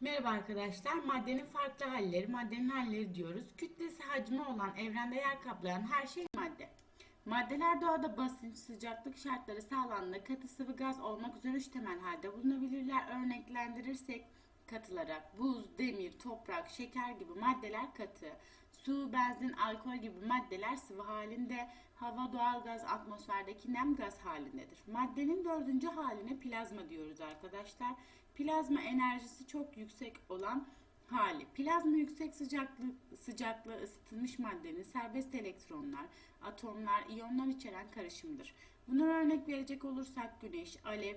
Merhaba arkadaşlar. Maddenin farklı halleri, maddenin halleri diyoruz. Kütlesi hacmi olan, evrende yer kaplayan her şey madde. Maddeler doğada basınç, sıcaklık şartları sağlandığında katı sıvı gaz olmak üzere üç temel halde bulunabilirler. Örneklendirirsek katılara buz, demir, toprak, şeker gibi maddeler katı. Su, benzin, alkol gibi maddeler sıvı halinde, hava, doğal gaz, atmosferdeki nem gaz halindedir. Maddenin dördüncü haline plazma diyoruz arkadaşlar. Plazma enerjisi çok yüksek olan hali. Plazma yüksek sıcaklık sıcaklığı ısıtılmış maddenin serbest elektronlar, atomlar, iyonlar içeren karışımdır. Buna örnek verecek olursak güneş, alev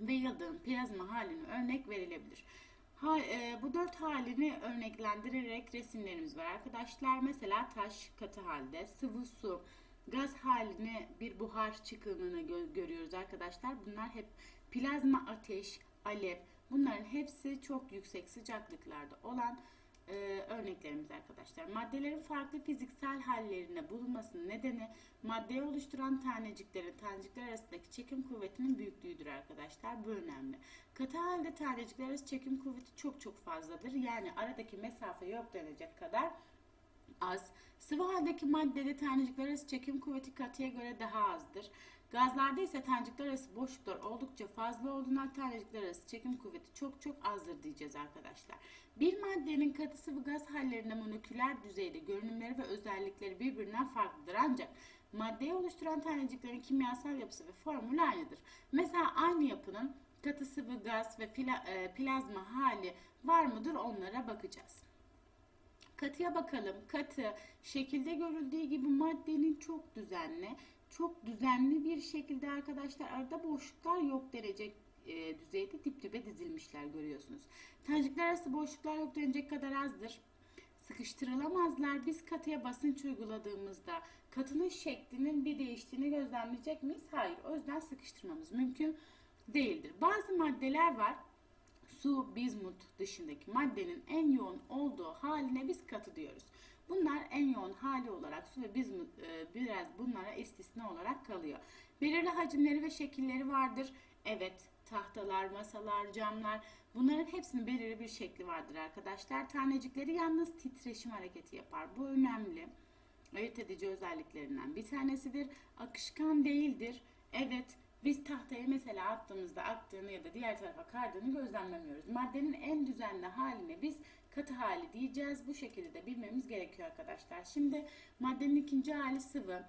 ve yıldığın plazma halini örnek verilebilir. Ha, e, bu dört halini örneklendirerek resimlerimiz var arkadaşlar. Mesela taş katı halde, sıvı su, gaz halini bir buhar çıkımını gö- görüyoruz arkadaşlar. Bunlar hep plazma ateş, alev bunların hepsi çok yüksek sıcaklıklarda olan e, örneklerimiz arkadaşlar. Maddelerin farklı fiziksel hallerinde bulunmasının nedeni maddeyi oluşturan taneciklerin tanecikler arasındaki çekim kuvvetinin büyüklüğüdür arkadaşlar. Bu önemli. Katı halde tanecikler arası çekim kuvveti çok çok fazladır. Yani aradaki mesafe yok denecek kadar az. Sıvı haldeki maddede tanecikler arası çekim kuvveti katıya göre daha azdır. Gazlarda ise tanecikler arası boşluklar oldukça fazla olduğundan tanecikler arası çekim kuvveti çok çok azdır diyeceğiz arkadaşlar. Bir maddenin katı sıvı gaz hallerinde moleküler düzeyde görünümleri ve özellikleri birbirinden farklıdır ancak maddeyi oluşturan taneciklerin kimyasal yapısı ve formülü aynıdır. Mesela aynı yapının katı sıvı gaz ve e, plazma hali var mıdır onlara bakacağız. Katıya bakalım. Katı şekilde görüldüğü gibi maddenin çok düzenli, çok düzenli bir şekilde arkadaşlar arada boşluklar yok derece e, düzeyde dip dibe dizilmişler görüyorsunuz. Tanecikler arası boşluklar yok denecek kadar azdır. Sıkıştırılamazlar. Biz katıya basınç uyguladığımızda katının şeklinin bir değiştiğini gözlemleyecek miyiz? Hayır. O yüzden sıkıştırmamız mümkün değildir. Bazı maddeler var su, bizmut dışındaki maddenin en yoğun olduğu haline biz katı diyoruz. Bunlar en yoğun hali olarak su ve bizmut e, biraz bunlara istisna olarak kalıyor. Belirli hacimleri ve şekilleri vardır. Evet, tahtalar, masalar, camlar bunların hepsinin belirli bir şekli vardır arkadaşlar. Tanecikleri yalnız titreşim hareketi yapar. Bu önemli. Ayırt edici özelliklerinden bir tanesidir. Akışkan değildir. Evet, biz tahtayı mesela attığımızda aktığını ya da diğer tarafa kardığını gözlemlemiyoruz. Maddenin en düzenli haline biz katı hali diyeceğiz. Bu şekilde de bilmemiz gerekiyor arkadaşlar. Şimdi maddenin ikinci hali sıvı.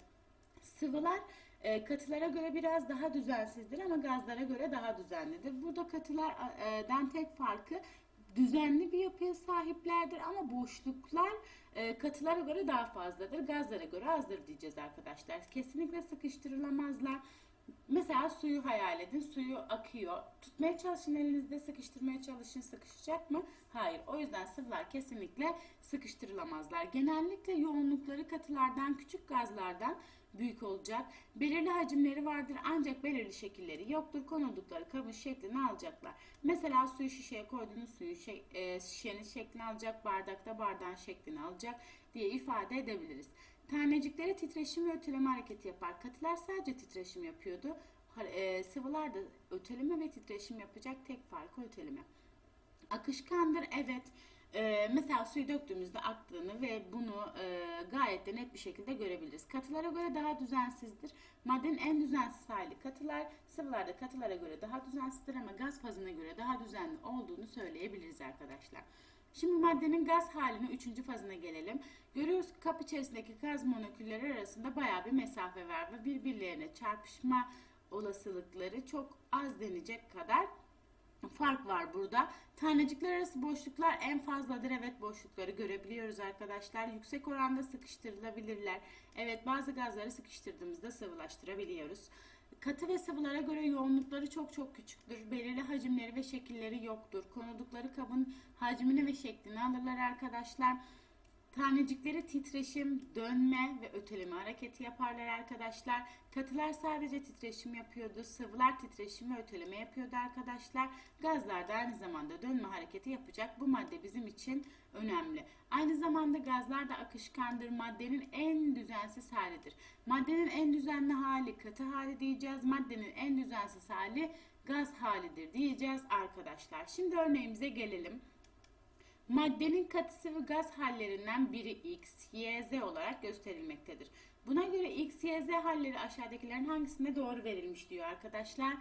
Sıvılar e, katılara göre biraz daha düzensizdir ama gazlara göre daha düzenlidir. Burada katılardan tek farkı düzenli bir yapıya sahiplerdir ama boşluklar e, katılara göre daha fazladır. Gazlara göre azdır diyeceğiz arkadaşlar. Kesinlikle sıkıştırılamazlar. Mesela suyu hayal edin. Suyu akıyor. Tutmaya çalışın elinizde sıkıştırmaya çalışın. Sıkışacak mı? Hayır. O yüzden sıvılar kesinlikle sıkıştırılamazlar. Genellikle yoğunlukları katılardan küçük gazlardan büyük olacak. Belirli hacimleri vardır ancak belirli şekilleri yoktur. Konuldukları kabın şeklini alacaklar. Mesela suyu şişeye koyduğunuz suyu şey, e, şişenin şeklini alacak, bardakta bardağın şeklini alacak diye ifade edebiliriz. Tanecikleri titreşim ve öteleme hareketi yapar. Katılar sadece titreşim yapıyordu. E, sıvılar da öteleme ve titreşim yapacak tek farkı öteleme. Akışkandır evet. Ee, mesela suyu döktüğümüzde aktığını ve bunu e, gayet de net bir şekilde görebiliriz. Katılara göre daha düzensizdir. Maddenin en düzensiz hali katılar, sıvılarda katılara göre daha düzensizdir ama gaz fazına göre daha düzenli olduğunu söyleyebiliriz arkadaşlar. Şimdi maddenin gaz halinin üçüncü fazına gelelim. Görüyoruz ki kap içerisindeki gaz molekülleri arasında baya bir mesafe var ve birbirlerine çarpışma olasılıkları çok az denecek kadar fark var burada. Tanecikler arası boşluklar en fazladır. Evet boşlukları görebiliyoruz arkadaşlar. Yüksek oranda sıkıştırılabilirler. Evet bazı gazları sıkıştırdığımızda sıvılaştırabiliyoruz. Katı ve sıvılara göre yoğunlukları çok çok küçüktür. Belirli hacimleri ve şekilleri yoktur. Konuldukları kabın hacmini ve şeklini alırlar arkadaşlar. Tanecikleri titreşim, dönme ve öteleme hareketi yaparlar arkadaşlar. Katılar sadece titreşim yapıyordu. Sıvılar titreşim ve öteleme yapıyordu arkadaşlar. Gazlar da aynı zamanda dönme hareketi yapacak. Bu madde bizim için önemli. Aynı zamanda gazlar da akışkandır. Maddenin en düzensiz halidir. Maddenin en düzenli hali katı hali diyeceğiz. Maddenin en düzensiz hali gaz halidir diyeceğiz arkadaşlar. Şimdi örneğimize gelelim. Maddenin katı sıvı gaz hallerinden biri X, Y, Z olarak gösterilmektedir. Buna göre X, Y, Z halleri aşağıdakilerin hangisinde doğru verilmiş diyor arkadaşlar.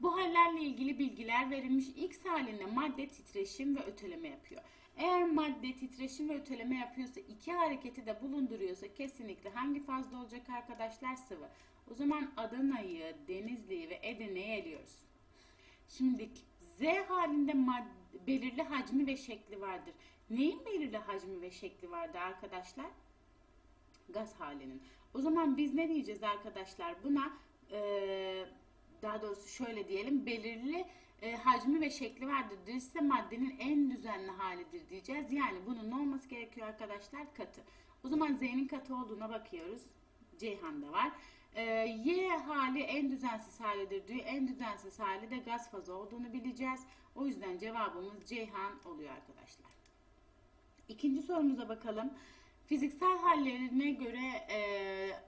Bu hallerle ilgili bilgiler verilmiş. X halinde madde titreşim ve öteleme yapıyor. Eğer madde titreşim ve öteleme yapıyorsa iki hareketi de bulunduruyorsa kesinlikle hangi fazda olacak arkadaşlar? Sıvı. O zaman Adana'yı, Denizli'yi ve Edirne'yi eliyoruz. Şimdi Z halinde madde, belirli hacmi ve şekli vardır. Neyin belirli hacmi ve şekli vardı arkadaşlar? Gaz halinin. O zaman biz ne diyeceğiz arkadaşlar? Buna eee, daha doğrusu şöyle diyelim belirli e, hacmi ve şekli vardır. Ise maddenin en düzenli halidir diyeceğiz. Yani bunun ne olması gerekiyor arkadaşlar? Katı. O zaman Z'nin katı olduğuna bakıyoruz. Ceyhan'da var. E, y hali en düzensiz halidir diyor. En düzensiz hali de gaz fazı olduğunu bileceğiz. O yüzden cevabımız Ceyhan oluyor arkadaşlar. İkinci sorumuza bakalım. Fiziksel hallerine göre e,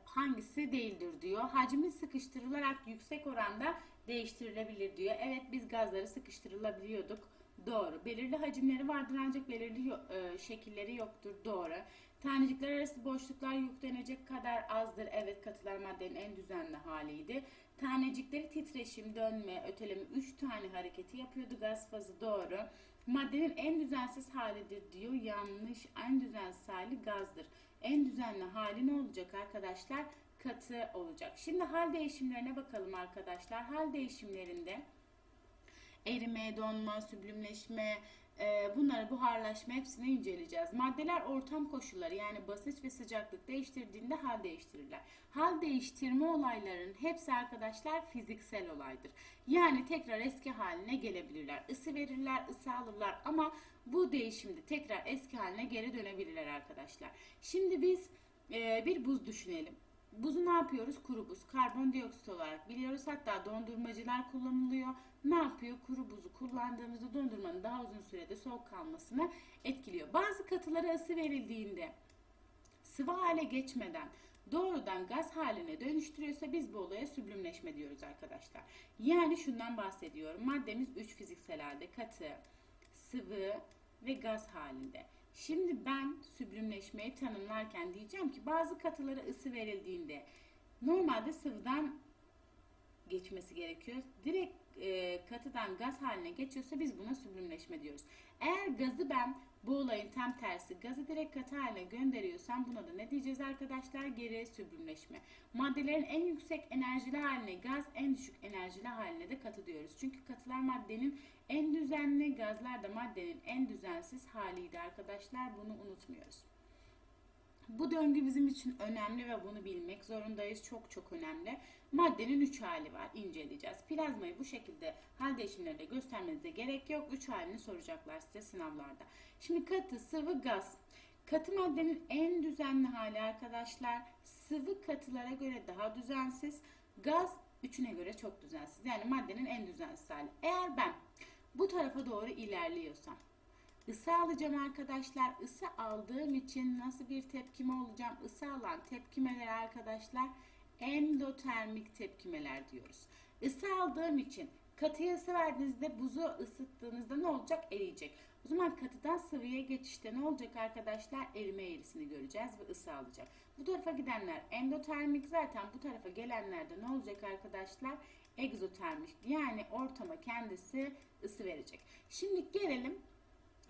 hangisi değildir diyor. Hacmi sıkıştırılarak yüksek oranda değiştirilebilir diyor. Evet biz gazları sıkıştırılabiliyorduk. Doğru. Belirli hacimleri vardır ancak belirli e, şekilleri yoktur. Doğru. Tanecikler arası boşluklar yüklenecek kadar azdır. Evet katılar maddenin en düzenli haliydi. Tanecikleri titreşim, dönme, öteleme 3 tane hareketi yapıyordu. Gaz fazı doğru. Maddenin en düzensiz halidir diyor. Yanlış. En düzensiz hali gazdır. En düzenli hali ne olacak arkadaşlar? Katı olacak. Şimdi hal değişimlerine bakalım arkadaşlar. Hal değişimlerinde erime, donma, süblimleşme, e, bunları buharlaşma hepsini inceleyeceğiz. Maddeler ortam koşulları yani basınç ve sıcaklık değiştirdiğinde hal değiştirirler. Hal değiştirme olaylarının hepsi arkadaşlar fiziksel olaydır. Yani tekrar eski haline gelebilirler. Isı verirler, ısı alırlar ama bu değişimde tekrar eski haline geri dönebilirler arkadaşlar. Şimdi biz e, bir buz düşünelim. Buzu ne yapıyoruz? Kuru buz. Karbondioksit olarak biliyoruz. Hatta dondurmacılar kullanılıyor. Ne yapıyor? Kuru buzu kullandığımızda dondurmanın daha uzun sürede soğuk kalmasını etkiliyor. Bazı katılara ısı verildiğinde sıvı hale geçmeden doğrudan gaz haline dönüştürüyorsa biz bu olaya süblimleşme diyoruz arkadaşlar. Yani şundan bahsediyorum. Maddemiz 3 fiziksel halde katı, sıvı ve gaz halinde. Şimdi ben süblimleşmeyi tanımlarken diyeceğim ki bazı katılara ısı verildiğinde normalde sıvıdan geçmesi gerekiyor. Direkt e, katıdan gaz haline geçiyorsa biz buna süblimleşme diyoruz. Eğer gazı ben bu olayın tam tersi gazı direkt katı haline gönderiyorsam buna da ne diyeceğiz arkadaşlar? Geri süblimleşme. Maddelerin en yüksek enerjili haline gaz, en düşük enerjili haline de katı diyoruz. Çünkü katılar maddenin en düzenli, gazlar da maddenin en düzensiz haliydi arkadaşlar. Bunu unutmuyoruz. Bu döngü bizim için önemli ve bunu bilmek zorundayız. Çok çok önemli. Maddenin 3 hali var. inceleyeceğiz. Plazmayı bu şekilde hal değişimlerinde göstermenize gerek yok. 3 halini soracaklar size sınavlarda. Şimdi katı, sıvı, gaz. Katı maddenin en düzenli hali arkadaşlar sıvı katılara göre daha düzensiz. Gaz üçüne göre çok düzensiz. Yani maddenin en düzensiz hali. Eğer ben bu tarafa doğru ilerliyorsam Isı alacağım arkadaşlar. Isı aldığım için nasıl bir tepkime olacağım? Isı alan tepkimeler arkadaşlar endotermik tepkimeler diyoruz. Isı aldığım için katıya ısı verdiğinizde buzu ısıttığınızda ne olacak? Eriyecek. O zaman katıdan sıvıya geçişte ne olacak arkadaşlar? Erime eğrisini göreceğiz ve ısı alacak. Bu tarafa gidenler endotermik zaten bu tarafa gelenlerde ne olacak arkadaşlar? Egzotermik yani ortama kendisi ısı verecek. Şimdi gelelim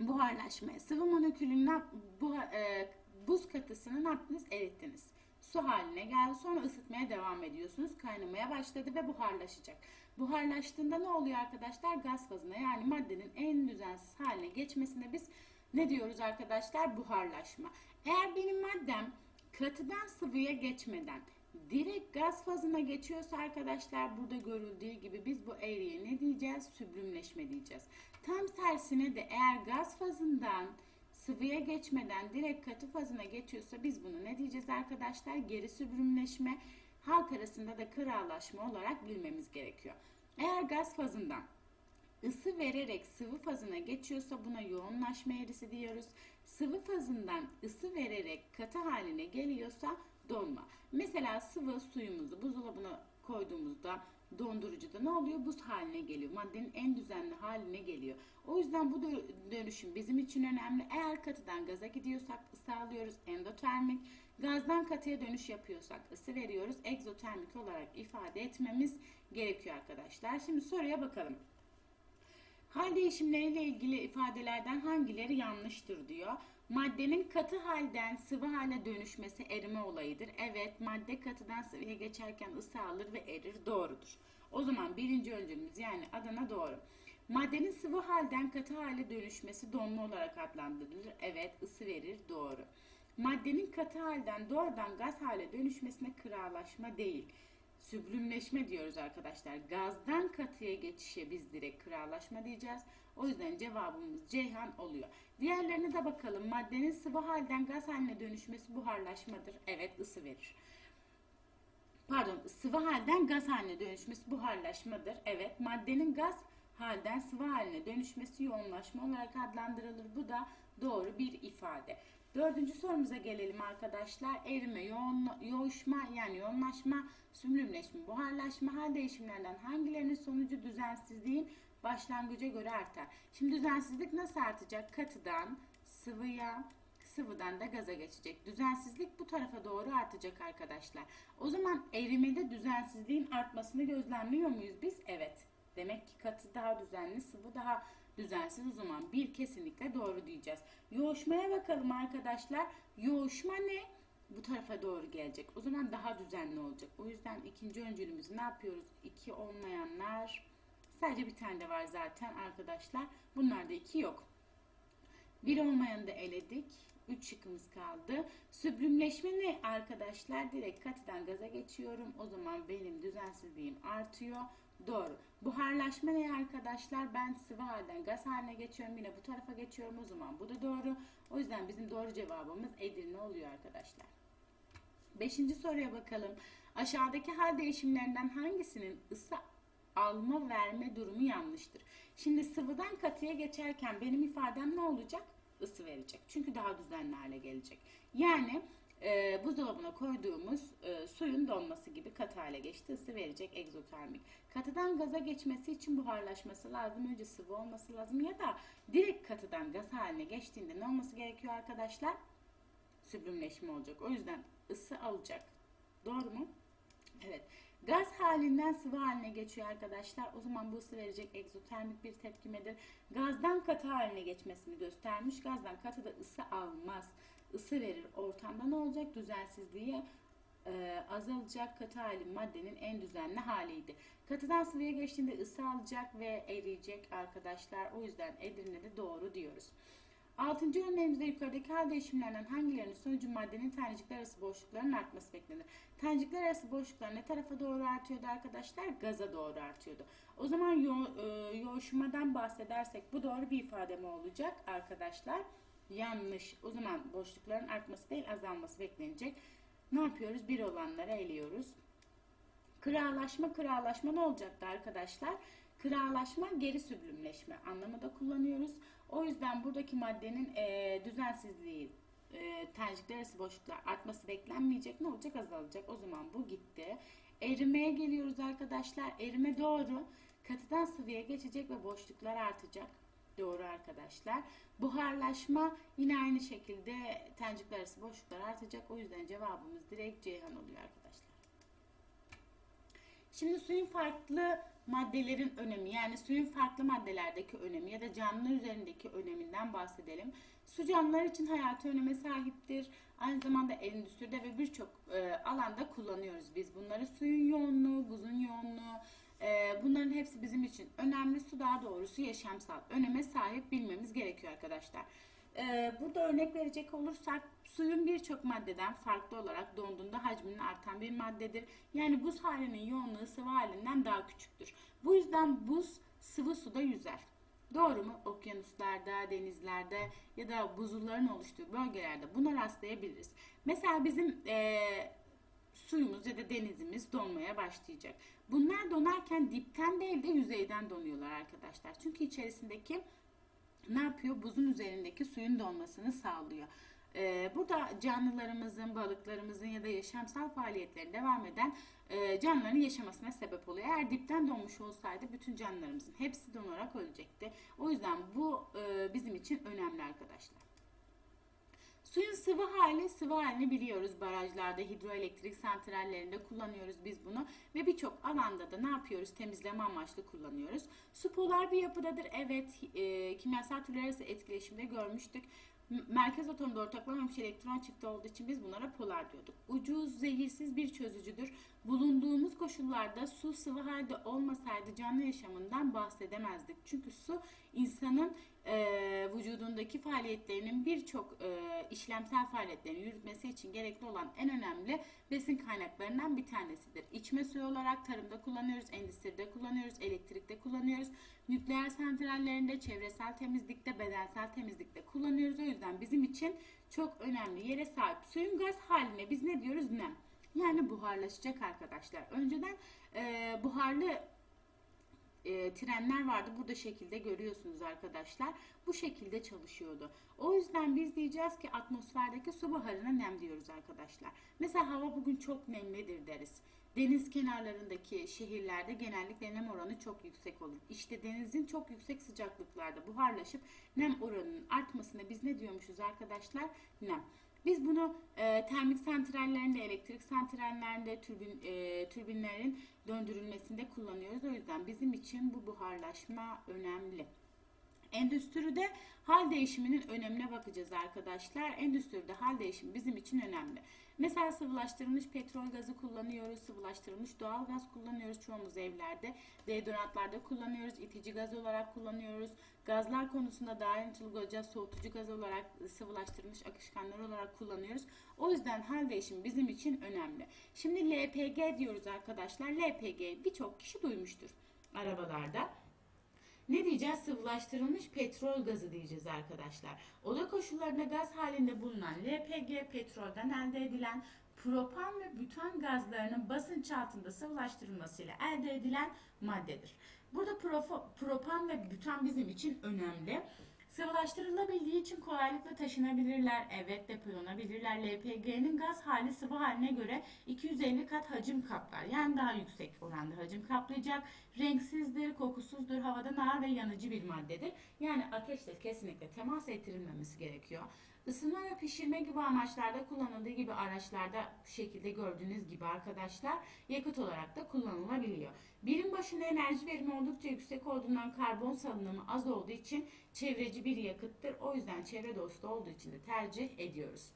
buharlaşmaya. Sıvı molekülünden bu, e, buz katısını ne yaptınız? Erittiniz. Su haline geldi. Sonra ısıtmaya devam ediyorsunuz. Kaynamaya başladı ve buharlaşacak. Buharlaştığında ne oluyor arkadaşlar? Gaz fazına yani maddenin en düzensiz haline geçmesine biz ne diyoruz arkadaşlar? Buharlaşma. Eğer benim maddem katıdan sıvıya geçmeden direkt gaz fazına geçiyorsa arkadaşlar burada görüldüğü gibi biz bu eğriye ne diyeceğiz? Süblimleşme diyeceğiz. Tam tersine de eğer gaz fazından sıvıya geçmeden direkt katı fazına geçiyorsa biz bunu ne diyeceğiz arkadaşlar? Geri süblimleşme. Halk arasında da kıralaşma olarak bilmemiz gerekiyor. Eğer gaz fazından ısı vererek sıvı fazına geçiyorsa buna yoğunlaşma eğrisi diyoruz. Sıvı fazından ısı vererek katı haline geliyorsa donma. Mesela sıvı suyumuzu buzdolabına koyduğumuzda dondurucuda ne oluyor? Buz haline geliyor. Maddenin en düzenli haline geliyor. O yüzden bu dö- dönüşüm bizim için önemli. Eğer katıdan gaza gidiyorsak ısı alıyoruz endotermik. Gazdan katıya dönüş yapıyorsak ısı veriyoruz. Egzotermik olarak ifade etmemiz gerekiyor arkadaşlar. Şimdi soruya bakalım. Hal değişimleriyle ilgili ifadelerden hangileri yanlıştır diyor. Maddenin katı halden sıvı hale dönüşmesi erime olayıdır. Evet, madde katıdan sıvıya geçerken ısı alır ve erir. Doğrudur. O zaman birinci öncülümüz yani Adana doğru. Maddenin sıvı halden katı hale dönüşmesi donma olarak adlandırılır. Evet, ısı verir. Doğru. Maddenin katı halden doğrudan gaz hale dönüşmesine kıralaşma değil. Süblümleşme diyoruz arkadaşlar. Gazdan katıya geçişe biz direkt kıralaşma diyeceğiz. O yüzden cevabımız Ceyhan oluyor. Diğerlerine de bakalım. Maddenin sıvı halden gaz haline dönüşmesi buharlaşmadır. Evet ısı verir. Pardon sıvı halden gaz haline dönüşmesi buharlaşmadır. Evet maddenin gaz halden sıvı haline dönüşmesi yoğunlaşma olarak adlandırılır. Bu da doğru bir ifade. Dördüncü sorumuza gelelim arkadaşlar. Erime, yoğun, yoğuşma yani yoğunlaşma, sümrümleşme, buharlaşma hal değişimlerinden hangilerinin sonucu düzensizliğin başlangıca göre artar? Şimdi düzensizlik nasıl artacak? Katıdan sıvıya, sıvıdan da gaza geçecek. Düzensizlik bu tarafa doğru artacak arkadaşlar. O zaman erimede düzensizliğin artmasını gözlemliyor muyuz biz? Evet. Demek ki katı daha düzenli, sıvı daha düzensiz. O zaman bir kesinlikle doğru diyeceğiz. Yoğuşmaya bakalım arkadaşlar. Yoğuşma ne? Bu tarafa doğru gelecek. O zaman daha düzenli olacak. O yüzden ikinci öncülümüzü ne yapıyoruz? İki olmayanlar sadece bir tane de var zaten arkadaşlar. Bunlarda iki yok. Bir olmayanı da eledik. Üç şıkkımız kaldı. Süblümleşme ne arkadaşlar? Direkt katıdan gaza geçiyorum. O zaman benim düzensizliğim artıyor. Doğru. Buharlaşma ne arkadaşlar? Ben sıvı halden gaz haline geçiyorum. Yine bu tarafa geçiyorum. O zaman bu da doğru. O yüzden bizim doğru cevabımız Edirne oluyor arkadaşlar. Beşinci soruya bakalım. Aşağıdaki hal değişimlerinden hangisinin ısı alma verme durumu yanlıştır? Şimdi sıvıdan katıya geçerken benim ifadem ne olacak? Isı verecek. Çünkü daha düzenli hale gelecek. Yani e, buzdolabına koyduğumuz e, suyun donması gibi katı hale geçti. ısı verecek egzotermik. Katıdan gaza geçmesi için buharlaşması lazım. Önce sıvı olması lazım ya da direkt katıdan gaz haline geçtiğinde ne olması gerekiyor arkadaşlar? Süblümleşme olacak. O yüzden ısı alacak. Doğru mu? Evet. Gaz halinden sıvı haline geçiyor arkadaşlar. O zaman bu ısı verecek egzotermik bir tepkimedir. Gazdan katı haline geçmesini göstermiş. Gazdan katı da ısı almaz. Isı verir. Ortamda ne olacak? Düzensizliği e, azalacak katı hali maddenin en düzenli haliydi. Katıdan sıvıya geçtiğinde ısı alacak ve eriyecek arkadaşlar. O yüzden Edirne'de doğru diyoruz. Altıncı örneğimizde yukarıdaki hal değişimlerinden hangilerinin sonucu maddenin tanecikler arası boşluklarının artması beklenir? Tanecikler arası boşluklar ne tarafa doğru artıyordu arkadaşlar? Gaza doğru artıyordu. O zaman yo e, yoğuşmadan bahsedersek bu doğru bir ifade mi olacak arkadaşlar? Yanlış. O zaman boşlukların artması değil azalması beklenecek. Ne yapıyoruz? Bir olanları eliyoruz. Kıralaşma, kıralaşma ne olacaktı arkadaşlar? Kıralaşma geri süblümleşme anlamında kullanıyoruz. O yüzden buradaki maddenin e, düzensizliği, e, tercihler arası boşluklar artması beklenmeyecek. Ne olacak? Azalacak. O zaman bu gitti. Erimeye geliyoruz arkadaşlar. Erime doğru. Katıdan sıvıya geçecek ve boşluklar artacak. Doğru arkadaşlar. Buharlaşma yine aynı şekilde tercihler arası boşluklar artacak. O yüzden cevabımız direkt Ceyhan oluyor arkadaşlar. Şimdi suyun farklı maddelerin önemi yani suyun farklı maddelerdeki önemi ya da canlılar üzerindeki öneminden bahsedelim. Su canlılar için hayati öneme sahiptir. Aynı zamanda endüstride ve birçok e, alanda kullanıyoruz biz bunları. Suyun yoğunluğu, buzun yoğunluğu, e, bunların hepsi bizim için önemli. Su daha doğrusu yaşamsal öneme sahip bilmemiz gerekiyor arkadaşlar. Ee, burada örnek verecek olursak suyun birçok maddeden farklı olarak donduğunda hacminin artan bir maddedir. Yani buz halinin yoğunluğu sıvı halinden daha küçüktür. Bu yüzden buz sıvı suda yüzer. Doğru mu? Okyanuslarda, denizlerde ya da buzulların oluştuğu bölgelerde buna rastlayabiliriz. Mesela bizim e, suyumuz ya da denizimiz donmaya başlayacak. Bunlar donarken dipten değil de yüzeyden donuyorlar arkadaşlar. Çünkü içerisindeki ne yapıyor? Buzun üzerindeki suyun donmasını sağlıyor. Ee, burada canlılarımızın, balıklarımızın ya da yaşamsal faaliyetlerin devam eden e, canlıların yaşamasına sebep oluyor. Eğer dipten donmuş olsaydı bütün canlılarımızın hepsi donarak ölecekti. O yüzden bu e, bizim için önemli arkadaşlar. Suyun sıvı hali, sıvı halini biliyoruz. Barajlarda, hidroelektrik santrallerinde kullanıyoruz biz bunu. Ve birçok alanda da ne yapıyoruz? Temizleme amaçlı kullanıyoruz. Su polar bir yapıdadır. Evet, e, kimyasal türler arası etkileşimde görmüştük. Merkez atomda ortaklamamış elektron çifti olduğu için biz bunlara polar diyorduk. Ucuz, zehirsiz bir çözücüdür. Bulunduğumuz koşullarda su sıvı halde olmasaydı canlı yaşamından bahsedemezdik. Çünkü su insanın e, vücudundaki faaliyetlerinin birçok e, işlemsel faaliyetlerini yürütmesi için gerekli olan en önemli besin kaynaklarından bir tanesidir. İçme suyu olarak tarımda kullanıyoruz, endüstride kullanıyoruz, elektrikte kullanıyoruz, nükleer santrallerinde, çevresel temizlikte, bedensel temizlikte kullanıyoruz. O yüzden bizim için çok önemli yere sahip. Suyun gaz haline biz ne diyoruz? Nem. Yani buharlaşacak arkadaşlar. Önceden e, buharlı e, trenler vardı. Burada şekilde görüyorsunuz arkadaşlar. Bu şekilde çalışıyordu. O yüzden biz diyeceğiz ki atmosferdeki su buharına nem diyoruz arkadaşlar. Mesela hava bugün çok nemlidir deriz. Deniz kenarlarındaki şehirlerde genellikle nem oranı çok yüksek olur. İşte denizin çok yüksek sıcaklıklarda buharlaşıp nem oranının artmasına biz ne diyormuşuz arkadaşlar? Nem. Biz bunu e, termik santrallerinde, elektrik santrallerinde, türbin, e, türbinlerin döndürülmesinde kullanıyoruz. O yüzden bizim için bu buharlaşma önemli. Endüstride hal değişiminin önemine bakacağız arkadaşlar. Endüstride hal değişimi bizim için önemli. Mesela sıvılaştırılmış petrol gazı kullanıyoruz, sıvılaştırılmış doğal gaz kullanıyoruz çoğumuz evlerde. Deodorantlarda kullanıyoruz, itici gaz olarak kullanıyoruz. Gazlar konusunda daha ayrıntılı olacağız. Soğutucu gaz olarak, sıvılaştırılmış akışkanlar olarak kullanıyoruz. O yüzden hal değişimi bizim için önemli. Şimdi LPG diyoruz arkadaşlar. LPG birçok kişi duymuştur arabalarda. Ne diyeceğiz? Sıvılaştırılmış petrol gazı diyeceğiz arkadaşlar. Oda koşullarında gaz halinde bulunan LPG petrolden elde edilen propan ve bütan gazlarının basınç altında sıvılaştırılmasıyla elde edilen maddedir. Burada propan ve bütan bizim için önemli. Sıvılaştırılabildiği için kolaylıkla taşınabilirler. Evet depolanabilirler. LPG'nin gaz hali sıvı haline göre 250 kat hacim kaplar. Yani daha yüksek oranda hacim kaplayacak. Renksizdir, kokusuzdur, havadan ağır ve yanıcı bir maddedir. Yani ateşle kesinlikle temas ettirilmemesi gerekiyor. Isınma ve pişirme gibi amaçlarda kullanıldığı gibi araçlarda bu şekilde gördüğünüz gibi arkadaşlar yakıt olarak da kullanılabiliyor. Birim başına enerji verimi oldukça yüksek olduğundan karbon salınımı az olduğu için çevreci bir yakıttır. O yüzden çevre dostu olduğu için de tercih ediyoruz.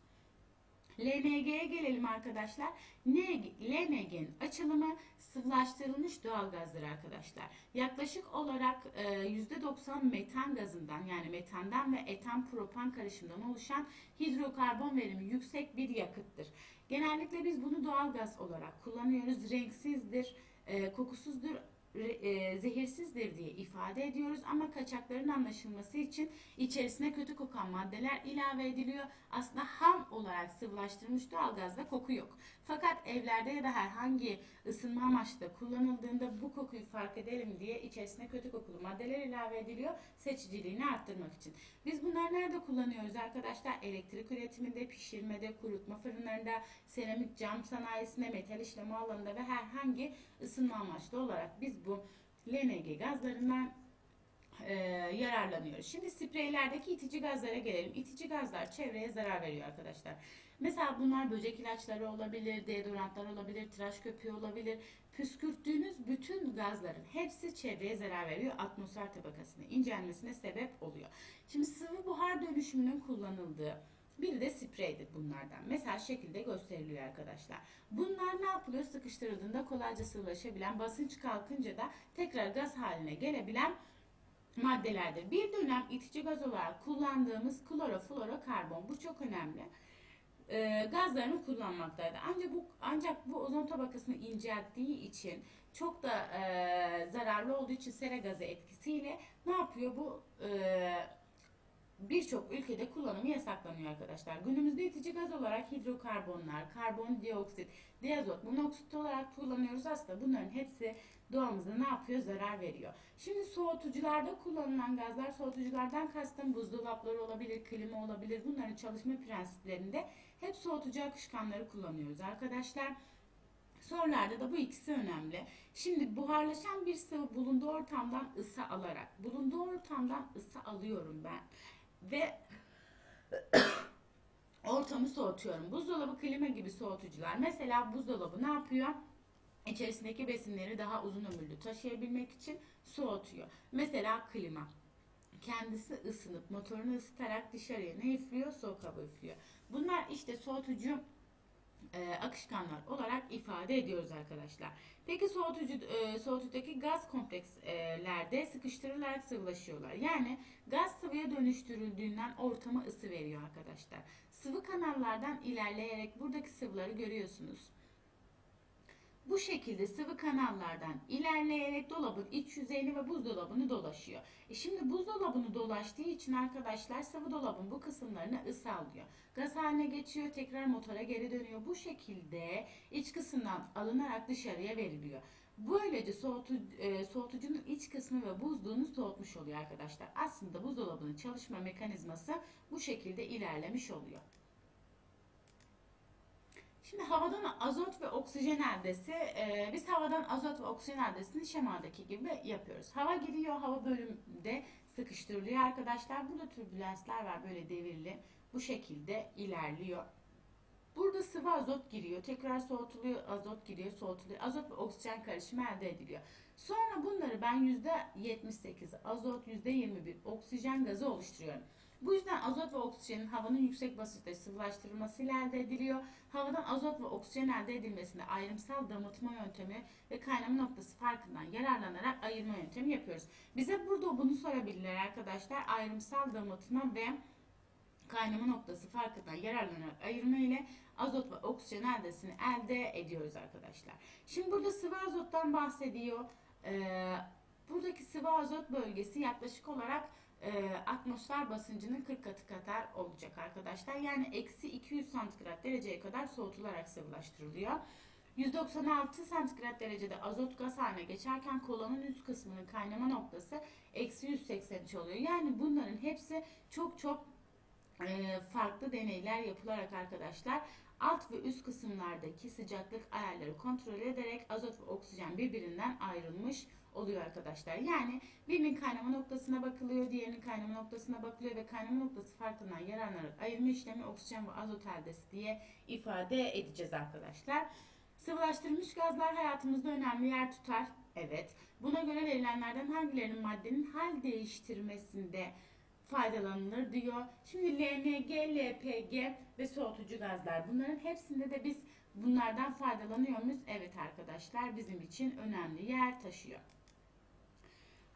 LNG'ye gelelim arkadaşlar. LNG'nin açılımı sıvılaştırılmış doğal gazdır arkadaşlar. Yaklaşık olarak e, %90 metan gazından yani metandan ve etan propan karışımından oluşan hidrokarbon verimi yüksek bir yakıttır. Genellikle biz bunu doğal gaz olarak kullanıyoruz. Renksizdir, e, kokusuzdur, e, zehirsizdir diye ifade ediyoruz ama kaçakların anlaşılması için içerisine kötü kokan maddeler ilave ediliyor. Aslında ham olarak sıvılaştırılmış doğalgazda koku yok. Fakat evlerde ya da herhangi ısınma amaçlı kullanıldığında bu kokuyu fark edelim diye içerisine kötü kokulu maddeler ilave ediliyor seçiciliğini arttırmak için. Biz bunları nerede kullanıyoruz arkadaşlar? Elektrik üretiminde, pişirmede, kurutma fırınlarında, seramik cam sanayisinde, metal işleme alanında ve herhangi ısınma amaçlı olarak biz bu LNG gazlarından e, yararlanıyoruz. Şimdi spreylerdeki itici gazlara gelelim. İtici gazlar çevreye zarar veriyor arkadaşlar. Mesela bunlar böcek ilaçları olabilir, deodorantlar olabilir, tıraş köpüğü olabilir. Püskürttüğünüz bütün gazların hepsi çevreye zarar veriyor. Atmosfer tabakasının incelmesine sebep oluyor. Şimdi sıvı buhar dönüşümünün kullanıldığı bir de spreydir bunlardan. Mesela şekilde gösteriliyor arkadaşlar. Bunlar ne yapılıyor? Sıkıştırıldığında kolayca sıvılaşabilen, basınç kalkınca da tekrar gaz haline gelebilen maddelerdir. Bir dönem itici gaz olarak kullandığımız kloroflorokarbon. Bu çok önemli. Ee, gazlarını kullanmaktaydı. Ancak bu ancak bu ozon tabakasını incelttiği için çok da e, zararlı olduğu için sera gazı etkisiyle ne yapıyor bu e, birçok ülkede kullanımı yasaklanıyor arkadaşlar. Günümüzde itici gaz olarak hidrokarbonlar, karbondioksit, diazot, monoksit olarak kullanıyoruz. Aslında bunların hepsi doğamıza ne yapıyor? Zarar veriyor. Şimdi soğutucularda kullanılan gazlar, soğutuculardan kastım buzdolapları olabilir, klima olabilir. Bunların çalışma prensiplerinde hep soğutucu akışkanları kullanıyoruz arkadaşlar. Sorularda da bu ikisi önemli. Şimdi buharlaşan bir sıvı bulunduğu ortamdan ısı alarak, bulunduğu ortamdan ısı alıyorum ben ve ortamı soğutuyorum. Buzdolabı, klima gibi soğutucular. Mesela buzdolabı ne yapıyor? İçerisindeki besinleri daha uzun ömürlü taşıyabilmek için soğutuyor. Mesela klima. Kendisi ısınıp motorunu ısıtarak dışarıya ne üflüyor? Soğuk hava üflüyor. Bunlar işte soğutucu e, akışkanlar olarak ifade ediyoruz arkadaşlar. Peki soğutucu e, soğutucudaki gaz komplekslerde sıkıştırılarak sıvılaşıyorlar. Yani gaz sıvıya dönüştürüldüğünden ortama ısı veriyor arkadaşlar. Sıvı kanallardan ilerleyerek buradaki sıvıları görüyorsunuz. Bu şekilde sıvı kanallardan ilerleyerek dolabın iç yüzeyini ve buzdolabını dolaşıyor. E şimdi buzdolabını dolaştığı için arkadaşlar sıvı dolabın bu kısımlarına ısı alıyor. Gaz haline geçiyor tekrar motora geri dönüyor. Bu şekilde iç kısımdan alınarak dışarıya veriliyor. Böylece soğutu, e, soğutucunun iç kısmı ve buzluğunu soğutmuş oluyor arkadaşlar. Aslında buzdolabının çalışma mekanizması bu şekilde ilerlemiş oluyor. Şimdi havadan azot ve oksijen eldesi, e, biz havadan azot ve oksijen eldesini şemadaki gibi yapıyoruz. Hava giriyor, hava bölümde sıkıştırılıyor arkadaşlar. Burada türbülensler var böyle devirli. Bu şekilde ilerliyor. Burada sıvı azot giriyor, tekrar soğutuluyor, azot giriyor, soğutuluyor. Azot ve oksijen karışımı elde ediliyor. Sonra bunları ben %78 azot, %21 oksijen gazı oluşturuyorum. Bu yüzden azot ve oksijenin havanın yüksek basınçta sıvılaştırılmasıyla elde ediliyor. Havadan azot ve oksijen elde edilmesinde ayrımsal damıtma yöntemi ve kaynama noktası farkından yararlanarak ayırma yöntemi yapıyoruz. Bize burada bunu sorabilirler arkadaşlar. Ayrımsal damıtma ve kaynama noktası farkından yararlanarak ayırma ile azot ve oksijen eldesini elde ediyoruz arkadaşlar. Şimdi burada sıvı azottan bahsediyor. Ee, buradaki sıvı azot bölgesi yaklaşık olarak e, atmosfer basıncının 40 katı kadar olacak arkadaşlar. Yani eksi 200 santigrat dereceye kadar soğutularak sıvılaştırılıyor. 196 santigrat derecede azot gaz haline geçerken kolanın üst kısmının kaynama noktası eksi 183 oluyor. Yani bunların hepsi çok çok e, farklı deneyler yapılarak arkadaşlar alt ve üst kısımlardaki sıcaklık ayarları kontrol ederek azot ve oksijen birbirinden ayrılmış oluyor arkadaşlar. Yani birinin kaynama noktasına bakılıyor, diğerinin kaynama noktasına bakılıyor ve kaynama noktası farkından yararlanarak ayırma işlemi oksijen ve azot eldesi diye ifade edeceğiz arkadaşlar. Sıvılaştırılmış gazlar hayatımızda önemli yer tutar. Evet. Buna göre verilenlerden hangilerinin maddenin hal değiştirmesinde faydalanılır diyor. Şimdi LNG, LPG ve soğutucu gazlar. Bunların hepsinde de biz bunlardan faydalanıyor muyuz? Evet arkadaşlar bizim için önemli yer taşıyor.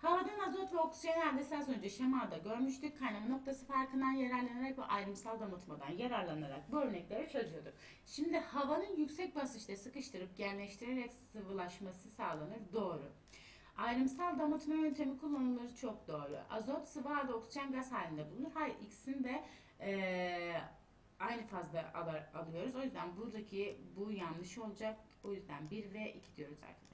Havadan azot ve oksijen eldesi az önce şemada görmüştük. Kaynama noktası farkından yararlanarak ve ayrımsal damıtmadan yararlanarak bu örnekleri çözüyorduk. Şimdi havanın yüksek basınçta sıkıştırıp genleştirerek sıvılaşması sağlanır. Doğru. Ayrımsal damıtma yöntemi kullanılır çok doğru. Azot, sıvı halde oksijen gaz halinde bulunur. Hayır ikisini de e, aynı fazla alıyoruz. O yüzden buradaki bu yanlış olacak. O yüzden 1 ve 2 diyoruz arkadaşlar.